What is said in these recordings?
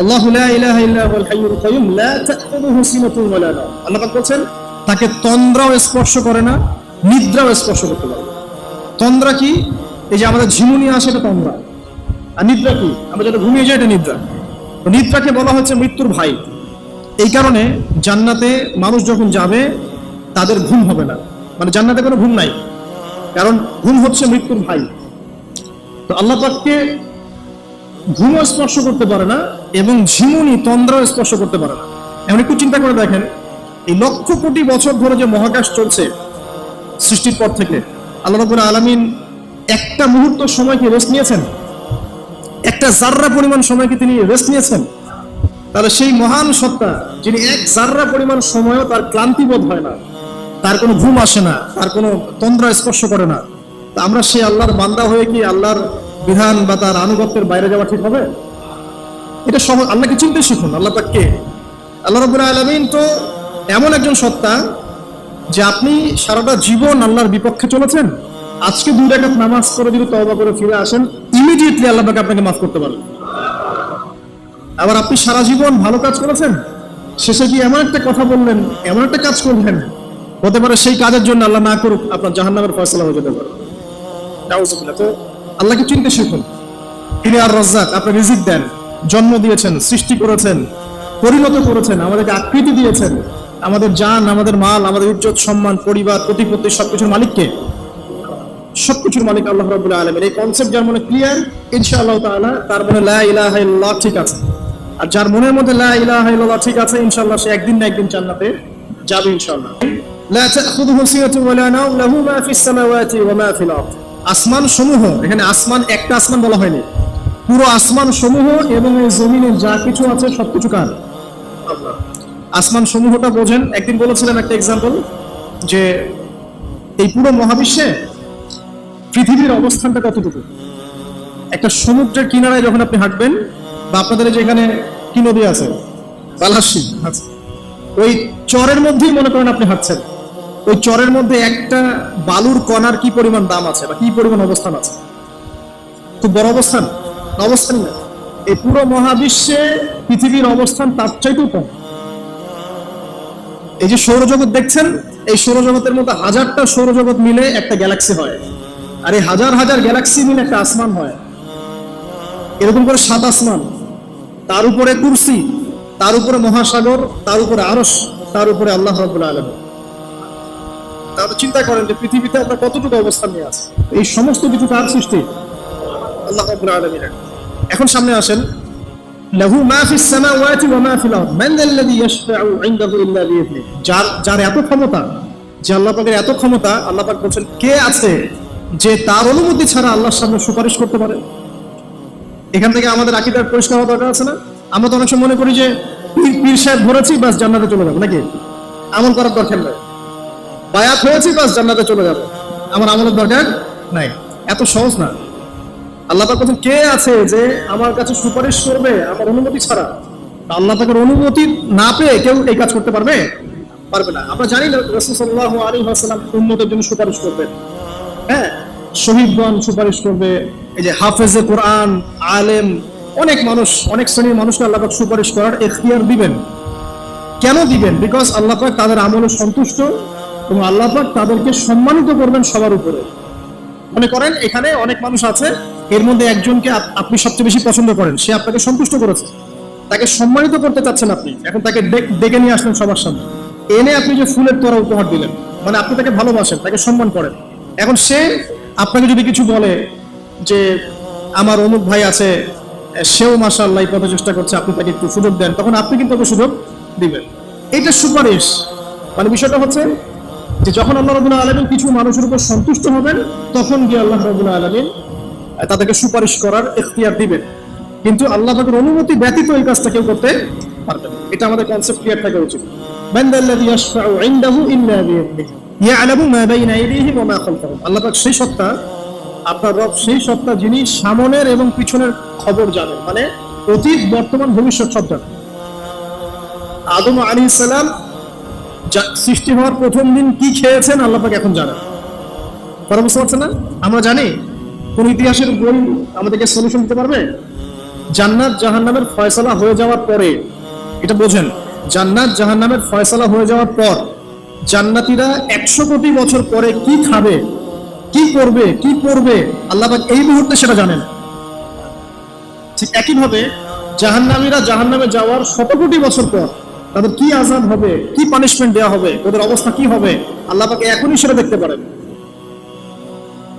আল্লাহ তাকে তন্দ্রাও স্পর্শ করে না, নিদ্রাও স্পর্শ করতে পারে তন্দ্রা কি? এই যে আমাদের ঝিমুনি আসে এটা তন্দ্রা। আর নিদ্রা কি? আমরা যেটা ঘুমিয়ে যাই এটা নিদ্রা। নিদ্রাকে বলা হচ্ছে মৃত্যুর ভাই এই কারণে জান্নাতে মানুষ যখন যাবে, তাদের ঘুম হবে না। মানে জান্নাতে কোনো ঘুম নাই। কারণ ঘুম হচ্ছে মৃত্যুর ভাই তো আল্লাহ পাককে ঘুমও স্পর্শ করতে পারে না এবং ঝিমুনি তন্দ্রাও স্পর্শ করতে পারে না। এখন একটু চিন্তা করে দেখেন, এই লক্ষ কোটি বছর ধরে যে মহাকাশ চলছে সৃষ্টির পর থেকে, আল্লাহ আলামিন একটা মুহূর্ত সময়কে রেস্ট নিয়েছেন? একটা জাররা পরিমাণ সময়কে তিনি রেস্ট নিয়েছেন? তাহলে সেই মহান সত্তা, যিনি এক জাররা পরিমাণ সময়ও তার ক্লান্তি বোধ হয় না, তার কোনো ঘুম আসে না, তার কোনো তন্দ্রা স্পর্শ করে না, তা আমরা সেই আল্লাহর বান্দা হয়ে কি আল্লাহর বিধান বা তার আনুগত্যের বাইরে যাওয়া ঠিক হবে? এটা সহ আল্লাহকে চিনতে শিখুন। আল্লাহ পাককে আল্লাহ রবুল আলমিন তো এমন একজন সত্তা যে আপনি সারাটা জীবন আল্লাহর বিপক্ষে চলেছেন, আজকে দুই রেখাত নামাজ করে যদি তওবা করে ফিরে আসেন ইমিডিয়েটলি আল্লাহ পাক আপনাকে মাফ করতে পারেন আবার আপনি সারা জীবন ভালো কাজ করেছেন, শেষে কি এমন একটা কথা বললেন, এমন একটা কাজ করলেন, হতে পারে সেই কাজের জন্য আল্লাহ না করুক, আপনার জাহান্নামের ফয়সলা হয়ে যেতে পারে। তো আল্লাহকে চিনতে শিখুন। তিনি আর রজ্জাক, আপনি রিজিক দেন। জন্ম দিয়েছেন, সৃষ্টি করেছেন, পরিণত করেছেন, আমাদেরকে আকৃতি দিয়েছেন, আমাদের জান, আমাদের মাল, আমাদের ইজ্জত, সম্মান, পরিবার, প্রতিপত্তি, সবকিছুর মালিককে। সবকিছুর মালিক আল্লাহ রাব্বুল আলামিন। এই কনসেপ্ট যার মনে ক্লিয়ার ইনশাআল্লাহ তাআলা, তার মনে লা ইলাহা ইল্লাল্লাহ ঠিক আছে। আর যার মনের মধ্যে লা ইলাহা ঠিক আছে, ইনশাআল্লাহ সে একদিন না একদিন জান্নাতে যাবে ইনশাআল্লাহ। লাহু আসমান সমূহ এখানে আসমান, একটা আসমান বলা হয়নি। পুরো আসমান সমূহ এবং এই জমিনে যা কিছু আছে, সবকিছু কার? আসমান সমূহটা বোঝেন। একদিন বলেছিলাম একটা এক্সাম্পল যে এই পুরো মহাবিশ্বে পৃথিবীর অবস্থানটা কতটুকু? একটা সমুদ্রের কিনারায় যখন আপনি হাঁটবেন বা আপনাদের যেখানে কি নদী আছে? বালাসী ওই চরের মধ্যেই মনে করেন আপনি হাঁটছেন। ওই চরের মধ্যে একটা বালুর কণার কি পরিমাণ দাম আছে বা কি পরিমাণ অবস্থান আছে? খুব বড় অবস্থান। অবস্থান না এই পুরো মহাবিশ্বে পৃথিবীর অবস্থান তার চাইতেও কম এই যে সৌরজগৎ দেখছেন, এই সৌরজগতের মধ্যে হাজারটা সৌরজগৎ মিলে একটা গ্যালাক্সি হয়। আর এই হাজার হাজার গ্যালাক্সি মিলে একটা আসমান হয়। এরকম করে সাত আসমান। তার উপরে কুরসি, তার উপরে মহাসাগর, তার উপরে আরস তার উপরে আল্লাহ রাব্বুল আলামিন। তাহলে চিন্তা করেন যে পৃথিবীতে আমরা কতটুকু অবস্থান নিয়ে আছি? এই সমস্ত কিছু কার সৃষ্টি? আল্লাহ রাব্বুল এখন সামনে আসেন, লাহু মা ফিস সামাওয়াতি ওয়া মা ফিল আরদ। মান যাল্লাযী ইয়াশফাউ ইনদাহু ইল্লা যার যার এত ক্ষমতা, যে আল্লাহ পাকের এত ক্ষমতা, আল্লাহ পাক কে আছে যে তার অনুমতি ছাড়া আল্লাহর সামনে সুপারিশ করতে পারে? এখান থেকে আমাদের আকিদার পরিষ্কার হওয়া দরকার আছে না? আমরা তো অনেক সময় মনে করি যে, পীর পীর সাহেব বাস জান্নাতে চলে যাব। নাকি? আমল করার দরকার নাই। বায়াত হয়েছি, বাস জান্নাতে চলে যাব। আমার আমলের দরকার নাই। এত সহজ না। আল্লাহ বলছেন, কে আছে যে আমার কাছে সুপারিশ করবে আমার অনুমতি ছাড়া? আল্লাহ পাকের অনুমতি না পেয়ে কেউ এই কাজ করতে পারবে? পারবে না। আমরা জানি না, রসুল আলী উন্নতের জন্য সুপারিশ করবেন হ্যাঁ শহীদগণ সুপারিশ করবে, এই যে হাফেজে কোরআন, আলেম, অনেক মানুষ, অনেক শ্রেণির মানুষকে আল্লাহ পাক সুপারিশ করার এখতিয়ার দিবেন। কেন দিবেন? বিকজ আল্লাহ পাক তাদের আমলে সন্তুষ্ট এবং আল্লাহ পাক তাদেরকে সম্মানিত করবেন সবার উপরে। মনে করেন, এখানে অনেক মানুষ আছে এর মধ্যে একজনকে আপনি সবচেয়ে বেশি পছন্দ করেন, সে আপনাকে সন্তুষ্ট করেছে। তাকে সম্মানিত করতে চাচ্ছেন আপনি। এখন তাকে ডেকে নিয়ে আসলেন সবার সামনে। এনে আপনি যে ফুলের তোরা উপহার দিলেন মানে আপনি তাকে ভালোবাসেন, তাকে সম্মান করেন। এখন সে আপনাকে যদি কিছু বলে যে, আমার অমুক ভাই আছে, সেও মাসাল্লাহ এই পথে চেষ্টা করছে, আপনি তাকে একটু সুযোগ দেন, তখন আপনি কিন্তু ওকে সুযোগ দিবেন। এটা সুপারিশ। মানে বিষয়টা হচ্ছে যে, যখন আল্লাহ রবুল্লাহ আলমিন কিছু মানুষের উপর সন্তুষ্ট হবেন, তখন গিয়ে আল্লাহ রবুল্লাহ আলমিন তাদেরকে সুপারিশ করার এখতিয়ার দিবেন। কিন্তু আল্লাহ তাদের অনুমতি ব্যতীত এই কাজটা কেউ করতে পারবেন এটা আমাদের কনসেপ্ট ক্লিয়ার থাকা উচিত। সেই সত্তা যিনি সামনের এবং পিছনের খবর জানেন। মানে অতীত, বর্তমান, ভবিষ্যৎ সৃষ্টি হওয়ার প্রথম দিন কি খেয়েছেন আল্লাপাক এখন জানেন। পরামর্শ না? আমরা জানি কোন ইতিহাসের বই আমাদেরকে সলিউশন দিতে পারবে? জান্নাত জাহান্নামের ফয়সালা হয়ে যাওয়ার পরে, এটা বোঝেন, জান্নাত জাহান্নামের ফয়সালা হয়ে যাওয়ার পর জান্নাতীরা একশো কোটি বছর পরে কি খাবে, কি করবে কি করবে আল্লাহ এই মুহূর্তে সেটা জানেন। ঠিক একইভাবে জাহান্নামীরা জাহান্নামে যাওয়ার শত কোটি বছর পর তাদের কি আজাদ হবে, কি পানিশমেন্ট দেওয়া হবে, ওদের অবস্থা কি হবে, আল্লাহ পাকে এখনই সেটা দেখতে পারেন।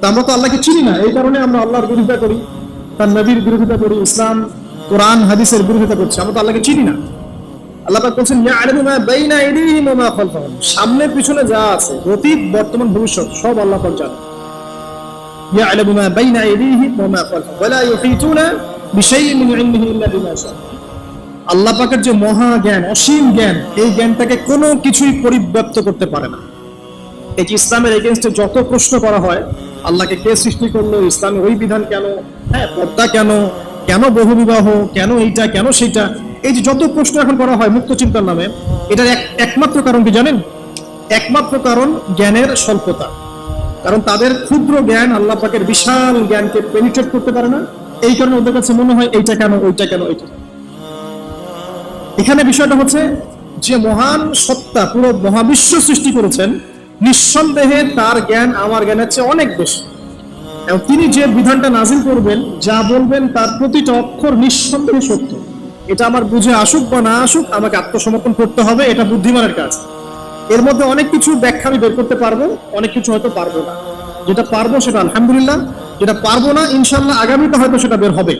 তা আমরা তো আল্লাহকে চিনি না, এই কারণে আমরা আল্লাহর বিরোধিতা করি, তার নবীর বিরোধিতা করি, ইসলাম, কোরআন, হাদিসের বিরোধিতা করছি, আমরা তো আল্লাহকে চিনি না। আল্লাহ বলছেন সামনে পিছনে যা আছে, অতীত, বর্তমান, ভবিষ্যৎ, সব আল্লাহ পাক যে মহা জ্ঞান, অসীম জ্ঞান, এই জ্ঞানটাকে কোনো কিছুই পরিব্যাপ্ত করতে পারে না। এই ইসলামের এগেনস্টে যত প্রশ্ন করা হয় আল্লাহকে কে সৃষ্টি করল? ইসলামের ওই বিধান কেন? হ্যাঁ পর্দা কেন? কেন বহু বিবাহ? কেন এইটা? কেন সেইটা? এই যে যত প্রশ্ন এখন করা হয় মুক্ত চিন্তার নামে, এটার এক একমাত্র কারণ কি জানেন? একমাত্র কারণ জ্ঞানের স্বল্পতা। কারণ তাদের ক্ষুদ্র জ্ঞান আল্লাহ পাকের বিশাল জ্ঞানকে পেনিট্রেট করতে পারে না। এই কারণে ওদের কাছে মনে হয় এইটা কেন, ওইটা কেন ওইটা এখানে বিষয়টা হচ্ছে, যে মহান সত্তা পুরো মহাবিশ্ব সৃষ্টি করেছেন নিঃসন্দেহে তার জ্ঞান আমার জ্ঞানের চেয়ে অনেক বেশি। এবং তিনি যে বিধানটা নাজিল করবেন, যা বলবেন, তার প্রতিটা অক্ষর নিঃসন্দেহে সত্য। এটা আমার বুঝে আসুক বা না আসুক, আমাকে আত্মসমর্পণ করতে হবে, এটা বুদ্ধিমানের কাজ। এর মধ্যে অনেক কিছু ব্যাখ্যা আমি বের করতে পারব, অনেক কিছু হয়তো পারব না। যেটা পারব সেটা আলহামদুলিল্লাহ, যেটা পারব না ইনশাল্লাহ আগামীতে হয়তো সেটা বের হবে।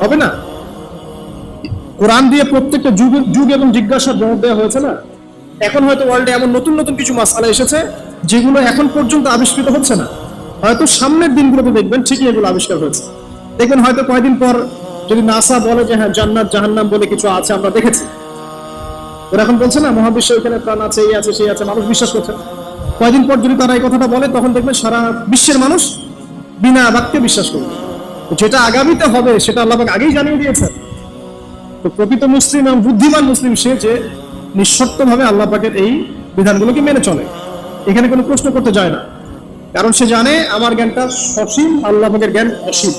হবে না? কোরআন দিয়ে প্রত্যেকটা যুগ যুগ এবং জিজ্ঞাসার জবাব দেওয়া হয়েছে না? এখন হয়তো ওয়ার্ল্ডে এমন নতুন নতুন কিছু মাসালা এসেছে, যেগুলো এখন পর্যন্ত আবিষ্কৃত হচ্ছে না। হয়তো সামনের দিনগুলোতে দেখবেন ঠিকই এগুলো আবিষ্কার হয়েছে। দেখবেন হয়তো কয়েকদিন পর যদি নাসা বলে যে হ্যাঁ জান্নাত, জাহান্নাম বলে কিছু আছে, আমরা দেখেছি। ওরা এখন বলছে, না, মহাবিশ্ব এখানে প্রাণ আছে, এই আছে, সেই আছে, মানুষ বিশ্বাস করছে কয়েকদিন পর যদি তারা এই কথাটা বলে, তখন দেখবেন সারা বিশ্বের মানুষ বিনা বাক্যে বিশ্বাস করবে। যেটা আগামীতে হবে, সেটা আল্লাহ আগেই জানিয়ে দিয়েছেন। তো প্রকৃত মুসলিম এবং বুদ্ধিমান মুসলিম সে যে নিঃশর্তভাবে আল্লাহ পাকের এই বিধানগুলোকে মেনে চলে। এখানে কোনো প্রশ্ন করতে যায় না। কারণ সে জানে আমার জ্ঞানটা সসীম, আল্লাহ পাকের জ্ঞান অসীম।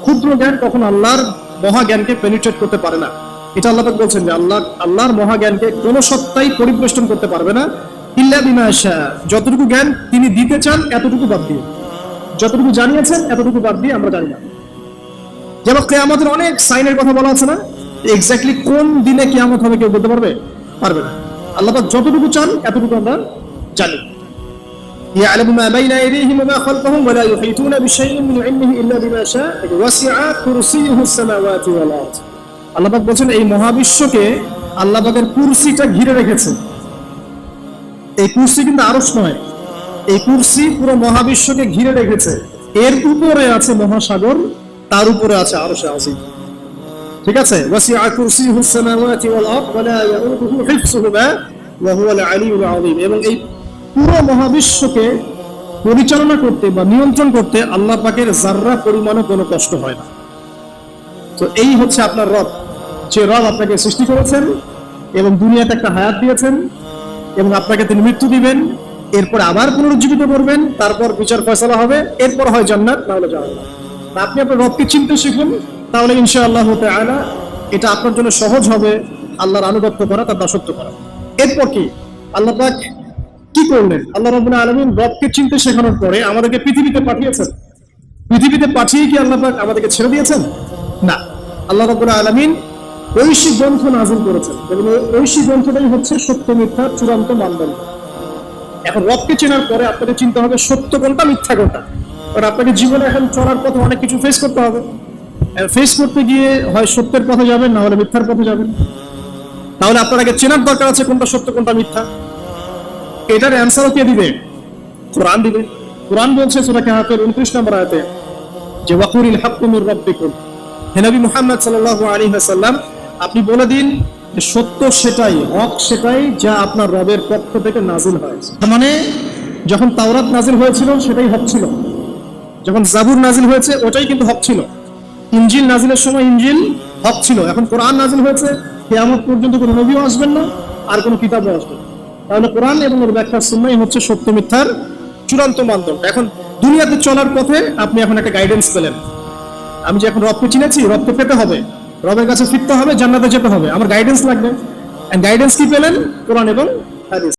ক্ষুদ্র জ্ঞান কখন আল্লাহর মহা জ্ঞানকে পেনিট্রেট করতে পারে না। এটা আল্লাহ পাক বলছেন যে আল্লাহ, আল্লাহর মহা জ্ঞানকে কোনো সত্তাই পরিবেষ্টন করতে পারবে না। ইল্লা বিমা শাহ। যতটুকু জ্ঞান তিনি দিতে চান, এতটুকু বাদ দিয়ে। যতটুকু জানিয়েছেন, এতটুকু বাদ দিয়ে আমরা জানি না। যেমন কেয়ামতের অনেক সাইনের কথা বলা আছে না? এক্স্যাক্টলি কোন দিনে কেয়ামত হবে কেউ বলতে পারবে? পারবে না আল্লাহ পাক যতটুকু চান এতটুকু আমরা জানি يعلم ما بين أيديهم وما خلفهم ولا يحيطون بشيء من علمه إلا بما شاء وسع كرسيه السماوات والأرض আল্লাহ পাক বলছেন এই মহাবিশ্বকে আল্লাহ পাকের কুরসিটা ঘিরে রেখেছে এই কুরসি কিন্তু আরস নয় এই কুরসি পুরো মহাবিশ্বকে ঘিরে রেখেছে এর উপরে আছে মহাসাগর তার উপরে আছে আরশে আজিম ঠিক আছে? ওয়াসিআ কুরসিহু সামাওয়াতি ওয়াল আরদ ওয়া লা ইয়াউদুহু হিফযুহুমা ওয়া হুয়াল আযীম এবং এই পুরো মহাবিশ্বকে পরিচালনা করতে বা নিয়ন্ত্রণ করতে আল্লাহ পাকের জাররা পরিমাণও কোনো কষ্ট হয় না। তো এই হচ্ছে আপনার রব। যে রব আপনাকে সৃষ্টি করেছেন এবং দুনিয়াতে একটা হায়াত দিয়েছেন এবং আপনাকে তিনি মৃত্যু দিবেন, এরপর আবার পুনরুজ্জীবিত করবেন, তারপর বিচার ফয়সলা হবে, এরপর হয় জান্নাত, না হলে জাহান্নাম। আপনি আপনার রবকে চিনতে শিখুন। তাহলে ইনশাআল্লাহ তাআলা এটা আপনার জন্য সহজ হবে আল্লাহর আনুগত্য করা, তার দাসত্ব করা। এরপর কি? আল্লাহ পাক কি করলেন? আল্লাহ রাব্বুল আলামিন রবকে চিনতে শেখানোর পরে আমাদেরকে পৃথিবীতে পাঠিয়েছেন। পৃথিবীতে পাঠিয়ে কি আল্লাহ পাক আমাদেরকে ছেড়ে দিয়েছেন? না। আল্লাহ রাব্বুল আলামিন ঐশী গ্রন্থ নাজিল করেছেন। এবং ঐশী গ্রন্থটাই হচ্ছে সত্য মিথ্যার চূড়ান্ত মানদণ্ড। এখন রবকে চেনার পরে আপনাকে চিন্তা হবে সত্য কোনটা, মিথ্যা কোনটা। কারণ আপনাকে জীবনে এখন চলার পথে অনেক কিছু ফেস করতে হবে। ফেস করতে গিয়ে হয় সত্যের পথে যাবেন, না হলে মিথ্যার পথে যাবেন। তাহলে আপনার আগে চেনার দরকার আছে কোনটা সত্য, কোনটা মিথ্যা। এটার অ্যান্সারও কে দিবে? কোরআন দিবে। কোরআন বলছে সুরা কাহাতের উনত্রিশ নম্বর আয়াতে, যে ওয়াকুরিল হাক্কু মির রাব্বিকুম। হে নবী মুহাম্মদ সাল্লাল্লাহু আলাইহি ওয়াসাল্লাম, আপনি বলে দিন সত্য সেটাই, হক সেটাই যা আপনার রবের পক্ষ থেকে নাজিল হয়। মানে যখন তাওরাত নাজিল হয়েছিল, সেটাই হক ছিল। যখন জাবুর নাজিল হয়েছে, ওটাই কিন্তু হক ছিল। ইনজিল নাজিলের সময় ইনজিল হক ছিল। এখন কোরআন নাজিল হয়েছে, কেয়ামত পর্যন্ত কোনো নবীও আসবেন না, আর কোনো কিতাবও আসবে না। তাহলে কোরআন এবং ওর ব্যাখ্যা সুন্নাই হচ্ছে সত্য মিথ্যার চূড়ান্ত মানদণ্ড। এখন দুনিয়াতে চলার পথে আপনি এখন একটা গাইডেন্স পেলেন। আমি যে এখন রবকে চিনেছি, রবকে পেতে হবে। রবের কাছে ফিরতে হবে, জান্নাতে যেতে হবে। আমার গাইডেন্স লাগবে। গাইডেন্স কি পেলেন? কোরআন এবং হাদিস।